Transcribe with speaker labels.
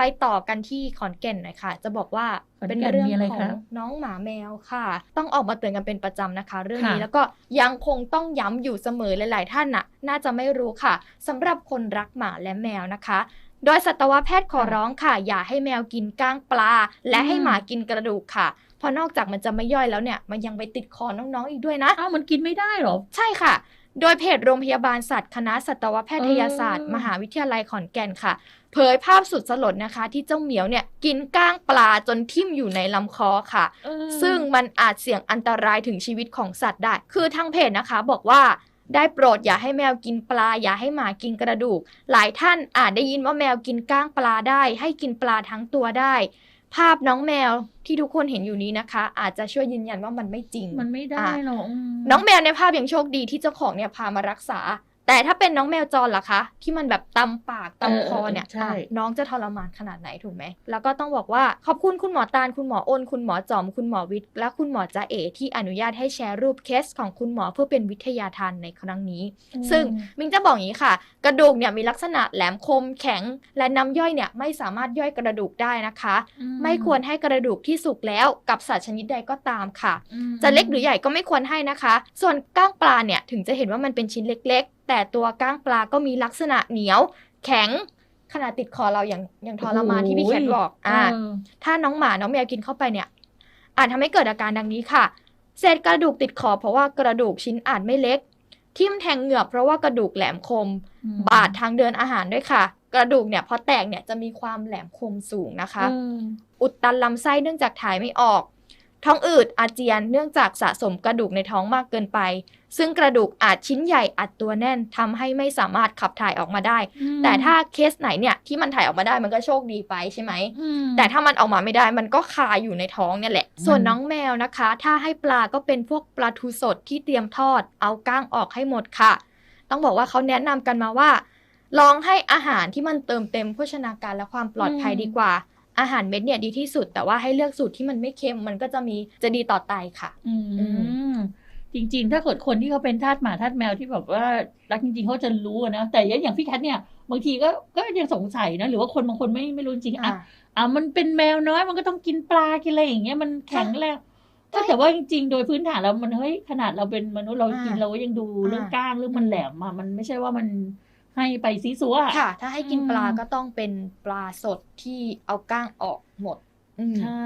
Speaker 1: ไปต่อกันที่ขอนแก่นหน่อยค่ะ จะบอกว่า
Speaker 2: ขอน
Speaker 1: เป็น
Speaker 2: แก่น
Speaker 1: เรื่อง
Speaker 2: มีอะไร
Speaker 1: ขอ
Speaker 2: คะ
Speaker 1: งน้องหมาแมวค่ะ ต้องออกมาเตือนกันเป็นประจำนะคะ เรื่องนี้
Speaker 2: ค่ะ
Speaker 1: แล้วก็ยังคงต้องย้ำอยู่เสมอหลาย ๆ ท่านน่ะ น่าจะไม่รู้ค่ะสำหรับคนรักหมาและแมวนะคะโดยสัตวแพทย์ขอร้องค่ะ อย่าให้แมวกินก้างปลา และให้หมากินกระดูกค่ะเพราะนอกจากมันจะไม่ย่อยแล้วเนี่ย มันยังไปติดคอน้องๆอีกด้วยนะ
Speaker 2: อ้าวมันกินไม่ได้เหรอ
Speaker 1: ใช่ค่ะ โดยเพจโรงพยาบาลสัตว์คณะสัตวแพทยศาสตร์
Speaker 2: เออ
Speaker 1: มหาวิทยาลัยขอนแก่นค่ะ เผยภาพสุดสลดนะคะ ที่เจ้าเหมียวเนี่ยกินก้างปลาจนทิ่มอยู่ในลำคอค่ะ
Speaker 2: เออ
Speaker 1: ซึ่งมันอาจเสี่ยงอันตรายถึงชีวิตของสัตว์ได้ คือทางเพจนะคะบอกว่าได้โปรดอย่าให้แมวกินปลา อย่าให้หมากินกระดูก หลายท่านอาจได้ยินว่าแมวกินก้างปลาได้ ให้กินปลาทั้งตัวได้ ภาพน้องแมวที่ทุกคนเห็นอยู่นี้นะคะ อาจจะช่วยยืนยันว่ามันไม่จริง
Speaker 2: มันไม่ได้หรอกม
Speaker 1: น้องแมวในภาพยังโชคดีที่เจ้าของเนี่ยพามารักษา แต่ถ้าเป็นน้องแมวจรล่ะคะ ที่มันแบบตำปากตำคอเนี่ย
Speaker 2: เออเออใช่
Speaker 1: อะน้องจะทรมานขนาดไหนถูกไหม แล้วก็ต้องบอกว่าขอบคุณคุณหมอตาลคุณหมออ้นคุณหมอจอม คุณหมอวิทย์และคุณหมอจ่าเอที่อนุญาตให้แชร์รูปเคสของคุณหมอเพื่อเป็นวิทยาทานในครั้งนี้ ซึ่งมิงจะบอกอย่างนี้ค่ะ กระดูกเนี่ยมีลักษณะแหลมคมแข็ง และน้ำย่อยเนี่ยไม่สามารถย่อยกระดูกได้นะคะ
Speaker 2: อื
Speaker 1: ไม่ควรให้กระดูกที่สุกแล้วกับสัตว์ชนิดใดก็ตามค่ะ
Speaker 2: อืม
Speaker 1: จะเล็กหรือใหญ่ก็ไม่ควรให้นะคะ ส่วนก้างปลาเนี่ยถึงจะเห็นว่ามันเป็นชิ้นเล็กๆ แต่ตัวก้างปลาก็มีลักษณะเหนียว แข็งขนาดติดคอเราอย่างอย่างทรมานที่พี่แคทบอก อ่า
Speaker 2: เออ
Speaker 1: ถ้าน้องหมาน้องแมวกินเข้าไปเนี่ย อาจทำให้เกิดอาการดังนี้ค่ะ เศษกระดูกติดคอเพราะว่ากระดูกชิ้นอาจไม่เล็ก ทิ่มแทงเหงือกเพราะว่ากระดูกแหลมคม
Speaker 2: อืม
Speaker 1: บาดทางเดินอาหารด้วยค่ะ กระดูกเนี่ยพอแตกเนี่ยจะมีความแหลมคมสูงนะคะ
Speaker 2: เออ
Speaker 1: อุดตันลำไส้เนื่องจากถ่ายไม่ออก ท้องอืดอาเจียนเนื่องจากสะสมกระดูกในท้องมากเกินไป ซึ่งกระดูกอาจชิ้นใหญ่อัดตัวแน่นทำให้ไม่สามารถขับถ่ายออกมาได้
Speaker 2: อืม
Speaker 1: แต่ถ้าเคสไหนเนี่ยที่มันถ่ายออกมาได้มันก็โชคดีไปใช่ไหม
Speaker 2: อืม
Speaker 1: แต่ถ้ามันออกมาไม่ได้มันก็คาอยู่ในท้องเนี่ยแหละ
Speaker 2: มัน
Speaker 1: ส่วนน้องแมวนะคะ ถ้าให้ปลาก็เป็นพวกปลาทูสดที่เตรียมทอด เอาก้างออกให้หมดค่ะ ต้องบอกว่าเขาแนะนำกันมาว่าลองให้อาหารที่มันเติมเต็มโภชนาการและความปลอดภัยดีกว่า อาหารเม็ดเนี่ยดีที่สุด แต่ว่าให้เลือกสูตรที่มันไม่เค็มมันก็จะมีจะดีต่อไตค่ะ
Speaker 2: อื
Speaker 1: อื
Speaker 2: มจริง ๆ ถ้าเกิดคนที่เขาเป็นทาสหมาทาสแมวที่แบบว่ารักจริงๆเขาจะรู้อะนะแต่อย่างพี่แคทเนี่ยบางทีก็ก็ยังสงสัยนะหรือว่าคนบางคนไม่ไม่รู้จริงๆอะอะมันเป็นแมวน้อยมันก็ต้องกินปลากินอะไรอย่างเงี้ยมันแข็งแรง
Speaker 1: ใช่
Speaker 2: แต่ว่าจริงๆ โดยพื้นฐานแล้วมันเฮ้ยขนาดเราเป็นมนุษย์เรา
Speaker 1: อ่า
Speaker 2: กินเราก็ยังดูเรื่อง
Speaker 1: อ่า
Speaker 2: ก้างเรื่องมันแหลมมามันไม่ใช่ว่ามัน ให้ไปซีซัวอะ
Speaker 1: ค่ะ ถ้าให้กิน
Speaker 2: อืม
Speaker 1: ปลาก็ต้องเป็นปลาสดที่เอาก้างออกหมดอืม
Speaker 2: ใช่